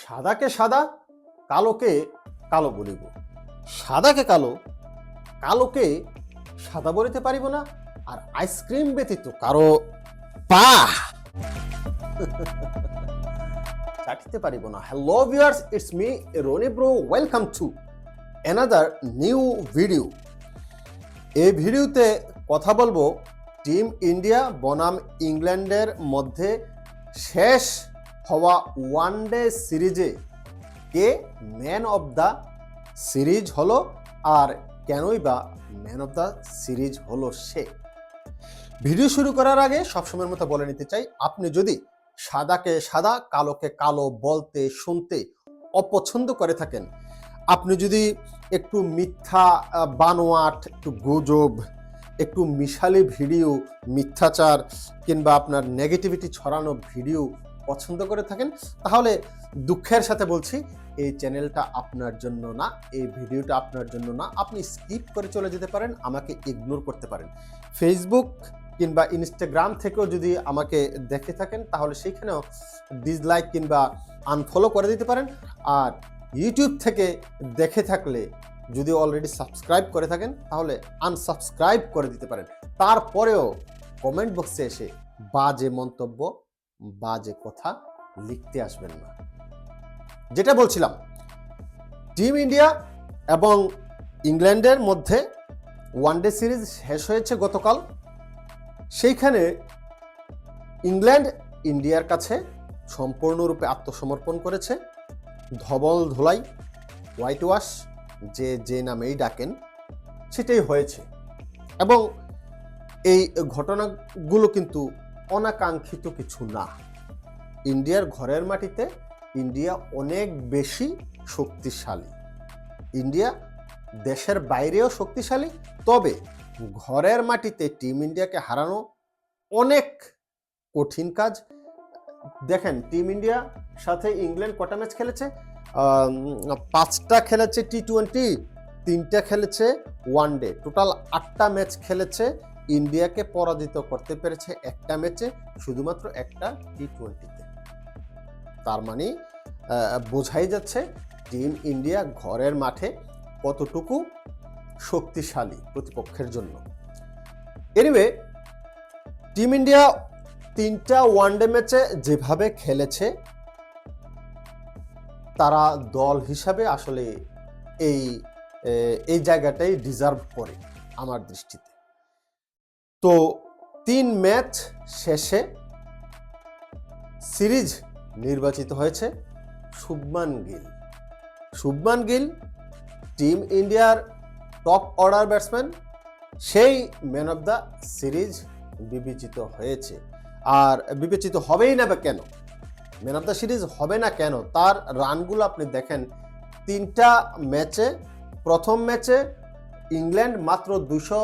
সাদাকে সাদা, কালোকে কালো বলিব। সাদাকে কালো, কালোকে সাদা বলিতে পারিব না, আর আইসক্রিম ব্যতীত কারও পা চাটিতে পারিব না। Hello viewers it's me Rony bro welcome to another new video এই ভিডিওতে কথা বলব টিম ইন্ডিয়া বনাম ইংল্যান্ডের মধ্যে শেষ হওয়া ওয়ান ডে সিরিজে কে ম্যান অফ দ্য সিরিজ হলো আর কেনই বা ম্যান অফ দ্য সিরিজ হলো সে? ভিডিও শুরু করার আগে সবসময়ের মতো বলে নিতে চাই, আপনি যদি সাদাকে সাদা, কালোকে কালো বলতে, শুনতে অপছন্দ করে থাকেন, আপনি যদি একটু মিথ্যা বানোয়াট, একটু গুজব, একটু মিশালি ভিডিও, মিথ্যাচার কিংবা আপনার নেগেটিভিটি ছড়ানো ভিডিও পছন্দ করে থাকেন, তাহলে দুঃখের সাথে বলছি, এই চ্যানেলটা আপনার জন্য না, এই ভিডিওটা আপনার জন্য না, আপনি স্কিপ করে চলে যেতে পারেন, আমাকে ইগনোর করতে পারেন। ফেসবুক কিংবা ইনস্টাগ্রাম থেকেও যদি আমাকে দেখে থাকেন, তাহলে সেইখানেও ডিসলাইক কিংবা আনফলো করে দিতে পারেন। আর ইউটিউব থেকে দেখে থাকলে, যদি অলরেডি সাবস্ক্রাইব করে থাকেন, তাহলে আনসাবস্ক্রাইব করে দিতে পারেন। তারপরেও কমেন্ট বক্সে এসে বাজে মন্তব্য বাজে কথা লিখতে আসবেন না। যেটা বলছিলাম, টিম ইন্ডিয়া এবং ইংল্যান্ডের মধ্যে ওয়ানডে সিরিজ শেষ হয়েছে গতকাল। সেইখানে ইংল্যান্ড ইন্ডিয়ার কাছে সম্পূর্ণরূপে আত্মসমর্পণ করেছে। ধবল ধোলাই হোয়াইট ওয়াশ যে যে নামেই ডাকেন, সেটাই হয়েছে। এবং এই ঘটনাগুলো কিন্তু অনাকাঙ্ক্ষিত কিছু না। ইন্ডিয়ার ঘরের মাটিতে ইন্ডিয়া অনেক বেশি শক্তিশালী। ইন্ডিয়া দেশের বাইরেও শক্তিশালী, তবে ঘরের মাটিতে টিম ইন্ডিয়াকে হারানো অনেক কঠিন কাজ। দেখেন, টিম ইন্ডিয়া সাথে ইংল্যান্ড কটা ম্যাচ খেলেছে? পাঁচটা খেলেছে টি টোয়েন্টি, তিনটা খেলেছে ওয়ান ডে টোটাল আটটা ম্যাচ খেলেছে ইন্ডিয়াকে পরাজিত করতে পেরেছে একটা ম্যাচে, শুধুমাত্র একটা টি টোয়েন্টিতে তার মানে বোঝাই যাচ্ছে টিম ইন্ডিয়া ঘরের মাঠে কতটুকু শক্তিশালী প্রতিপক্ষের জন্য। এনিওয়ে টিম ইন্ডিয়া তিনটা ওয়ানডে ম্যাচে যেভাবে খেলেছে, তারা দল হিসাবে আসলে এই এই জায়গাটাই ডিজার্ভ করে আমার দৃষ্টিতে। তো তিন ম্যাচ শেষে সিরিজ নির্বাচিত হয়েছে শুভমান গিল। শুভমান গিল টিম ইন্ডিয়ার টপ অর্ডার ব্যাটসম্যান, সেই ম্যান অফ দ্য সিরিজ বিবেচিত হয়েছে। আর বিবেচিত হবেই না বা কেন? ম্যান অফ দ্য সিরিজ হবে না কেন? তার রানগুলো আপনি দেখেন, তিনটা ম্যাচে, প্রথম ম্যাচে ইংল্যান্ড মাত্র দুশো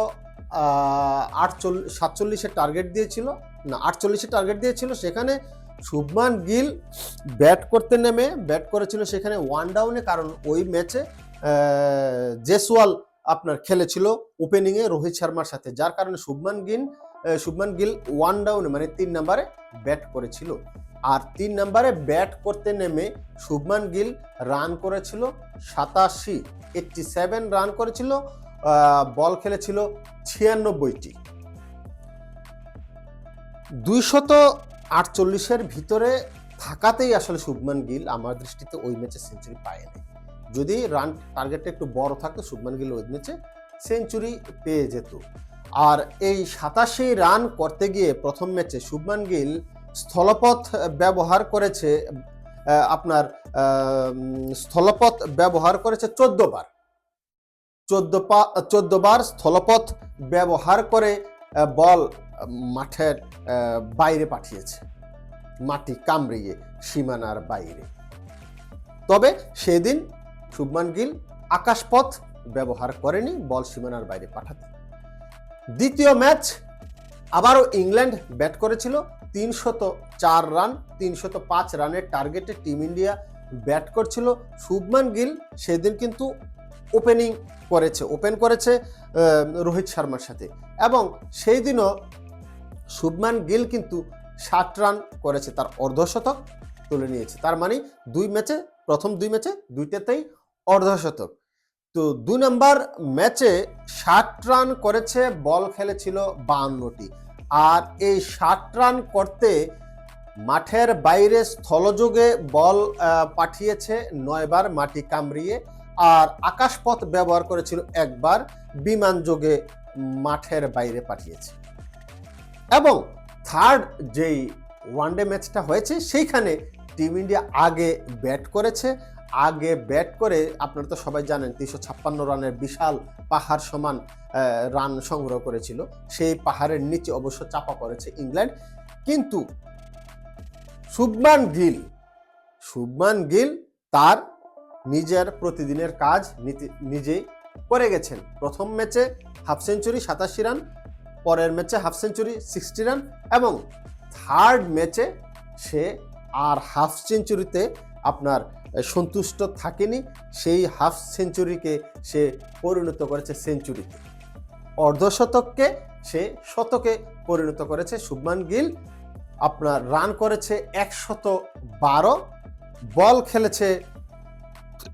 আটচল্লিশ, সাতচল্লিশের টার্গেট দিয়েছিল। না, আটচল্লিশের টার্গেট দিয়েছিল সেখানে শুভমান গিল ব্যাট করতে নেমে ব্যাট করেছিল সেখানে ওয়ান ডাউনে কারণ ওই ম্যাচে জেসওয়াল আপনার খেলেছিল ওপেনিংয়ে রোহিত শর্মার সাথে, যার কারণে শুভমান গিল শুভমান গিল ওয়ান ডাউনে মানে তিন নম্বরে ব্যাট করেছিল। আর তিন নম্বরে ব্যাট করতে নেমে শুভমান গিল রান করেছিল সাতাশি এইটটি সেভেন রান করেছিল। বল খেলেছিল ছিয়ানব্বইটি। দুইশত আটচল্লিশের ভিতরে থাকাতেই আসলে শুভমান গিল আমার দৃষ্টিতে ওই ম্যাচে সেঞ্চুরি পায়নি। যদি রান টার্গেটটা একটু বড় থাকতো, শুভমান গিল ওই ম্যাচে সেঞ্চুরি পেয়ে যেত। আর এই সাতাশি রান করতে গিয়ে প্রথম ম্যাচে শুভমান গিল স্থলপথ ব্যবহার করেছে আপনার স্থলপথ ব্যবহার করেছে চোদ্দ বার চোদ্দ পা, চোদ্দ বার স্থলপথ ব্যবহার করে বল মাঠের বাইরে পাঠিয়েছে। মাটি কামড়িয়ে সীমানার বাইরে। তবে সেদিন শুভমান গিল আকাশপথ ব্যবহার করেনি, বল সীমানার বাইরে পাঠাতে। দ্বিতীয় ম্যাচ আবারও ইংল্যান্ড ব্যাট করেছিল, তিনশত চার রান, তিনশত পাঁচ রানের টার্গেটে টিম ইন্ডিয়া ব্যাট করছিল। শুভমান গিল সেদিন কিন্তু ওপেনিং করেছে ওপেন করেছে রোহিত শর্মার সাথে। এবং সেই দিনও শুভমান গিল কিন্তু ষাট রান করেছে, তার অর্ধশতক তুলে নিয়েছে। তার মানে দুই ম্যাচে, প্রথম দুই ম্যাচে দুইটাতেই অর্ধশতক। তো দুই নম্বর ম্যাচে ষাট রান করেছে, বল খেলেছিল বাহান্নটি আর এই ষাট রান করতে মাঠের বাইরে স্থলযোগে বল পাঠিয়েছে, নয়বার মাটি কামড়িয়ে আর আকাশপথ ব্যবহার করেছিল একবার, বিমান যোগে মাঠের বাইরে পাঠিয়েছে। এবং থার্ড যেই ওয়ানডে ম্যাচটা হয়েছে, সেইখানে টিম ইন্ডিয়া আগে ব্যাট করেছে। আগে ব্যাট করে, আপনারা তো সবাই জানেন, তিনশো ছাপ্পান্ন রানের বিশাল পাহাড় সমান রান সংগ্রহ করেছিল। সেই পাহাড়ের নিচে অবশ্য চাপা পড়েছে ইংল্যান্ড। কিন্তু শুভমান গিল শুভমান গিল তার নিজের প্রতিদিনের কাজ নিজেই করে গেছেন। প্রথম ম্যাচে হাফ সেঞ্চুরি সাতাশি রান, পরের ম্যাচে হাফ সেঞ্চুরি সিক্সটি রান এবং থার্ড ম্যাচে সে আর হাফ সেঞ্চুরিতে আপনার সন্তুষ্ট থাকেনি, সেই হাফ সেঞ্চুরিকে সে পরিণত করেছে সেঞ্চুরিতে। অর্ধশতককে সে শতকে পরিণত করেছে শুভমান গিল। আপনার রান করেছে একশত বারো, বল খেলেছে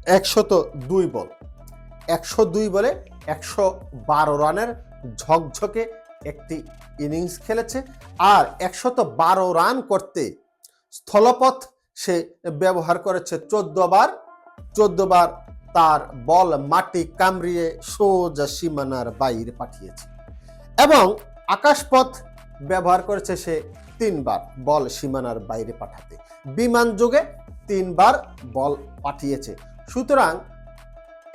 একশত দুই বল। একশো দুই বলে একশো বারো রানের ঝকঝকে একটি ইনিংস খেলেছে আর একশত বারো রান করতে স্থলপথ সে ব্যবহার করেছে চোদ্দ বার চোদ্দ বার তার বল মাটি কামড়িয়ে সোজা সীমানার বাইরে পাঠিয়েছে এবং আকাশপথ ব্যবহার করেছে সে তিনবার বল সীমানার বাইরে পাঠাতে। বিমান যোগে তিনবার বল পাঠিয়েছে। সুতরাং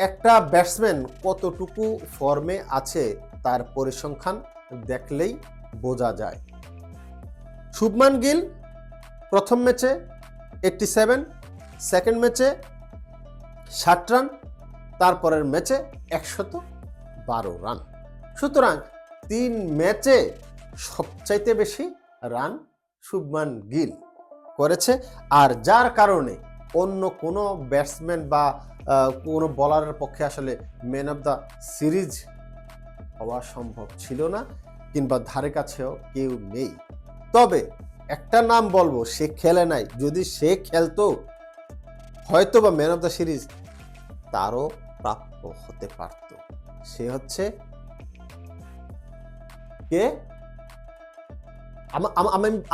একটা ব্যাটসম্যান কতটুকু ফর্মে আছে তার পরিসংখ্যান দেখলেই বোঝা যায়। শুভমান গিল প্রথম ম্যাচে এইটটি সেভেন সেকেন্ড ম্যাচে ষাট রান, তারপরের ম্যাচে একশত বারো রান। সুতরাং তিন ম্যাচে সবচাইতে বেশি রান শুভমান গিল করেছে, আর যার কারণে অন্য কোনো ব্যাটসম্যান বা কোনো বলারের পক্ষে আসলে ম্যান অফ দ্য সিরিজ হওয়া সম্ভব ছিল না কিংবা ধারে কাছেও কেউ নেই। তবে একটা নাম বলব, সে খেলে নাই। যদি সে খেলতো হয়তো বা ম্যান অফ দ্য সিরিজ তারও প্রাপ্য হতে পারত। সে হচ্ছে কে?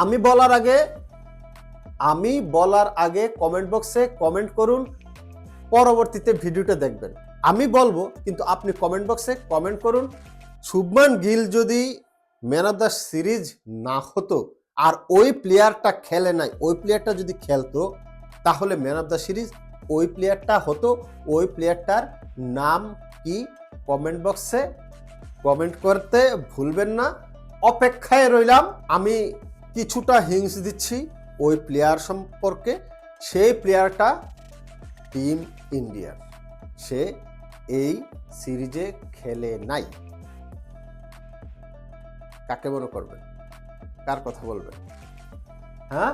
আমি বলার আগে আমি বলার আগে কমেন্ট বক্সে কমেন্ট করুন, পরবর্তীতে ভিডিওটা দেখবেন। আমি বলব, কিন্তু আপনি কমেন্ট বক্সে কমেন্ট করুন, শুভমান গিল যদি ম্যান অফ দ্য সিরিজ না হতো, আর ওই প্লেয়ারটা খেলে নাই, ওই প্লেয়ারটা যদি খেলতো, তাহলে ম্যান অফ দ্য সিরিজ ওই প্লেয়ারটা হতো, ওই প্লেয়ারটার নাম কি কমেন্ট বক্সে কমেন্ট করতে ভুলবেন না। অপেক্ষায় রইলাম, আমি কিছুটা হিংস দিচ্ছি। ওই প্লেয়ার সম্পর্কে, সেই প্লেয়ারটা টিম ইন্ডিয়ার সে এই সিরিজে খেলে নাই। কাকে মনে করবেন? কার কথা বলবেন? হ্যাঁ?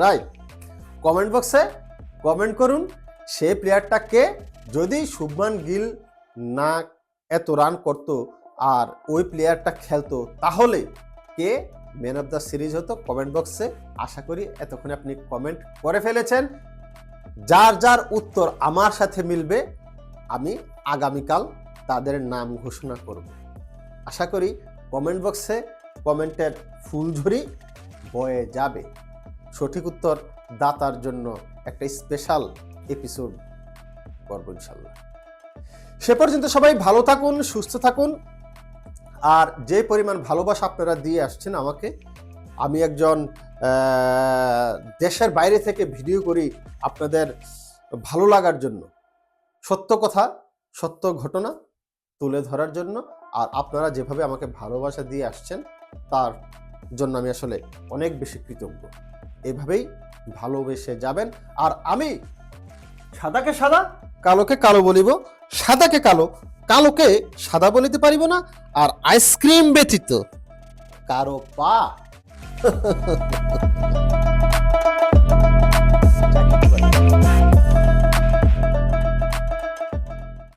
রাইট কমেন্ট বক্সে কমেন্ট করুন সেই প্লেয়ারটাকে যদি শুভমান গিল না এত রান করত আর ওই প্লেয়ারটা খেলতো, তাহলে কে ম্যান অফ দ্য সিরিজ হতো কমেন্ট বক্সে আশা করি এতক্ষণে আপনি কমেন্ট করে ফেলেছেন। যার যার উত্তর আমার সাথে মিলবে, আমি আগামীকাল তাদের নাম ঘোষণা করব। আশা করি কমেন্ট বক্সে কমেন্টের ফুলঝুরি বয়ে যাবে। সঠিক উত্তর দাতার জন্য একটা স্পেশাল এপিসোড করব ইনশাল্লাহ। সে পর্যন্ত সবাই ভালো থাকুন, সুস্থ থাকুন। আর যে পরিমাণ ভালোবাসা আপনারা দিয়ে আসছেন আমাকে, আমি একজন দেশের বাইরে থেকে ভিডিও করি আপনাদের ভালো লাগার জন্য। সত্য কথা, সত্য ঘটনা তুলে ধরার জন্য আর আপনারা যেভাবে আমাকে ভালোবাসা দিয়ে আসছেন, তার জন্য আমি আসলে অনেক বেশি কৃতজ্ঞ। এভাবেই ভালোবেসে যাবেন আর আমি সাদাকে সাদা, কালোকে কালো বলিব, সাদাকে কালো কালোকে সাদা বলিতে পারিব না আর আইসক্রিম ব্যতীত কারও পা।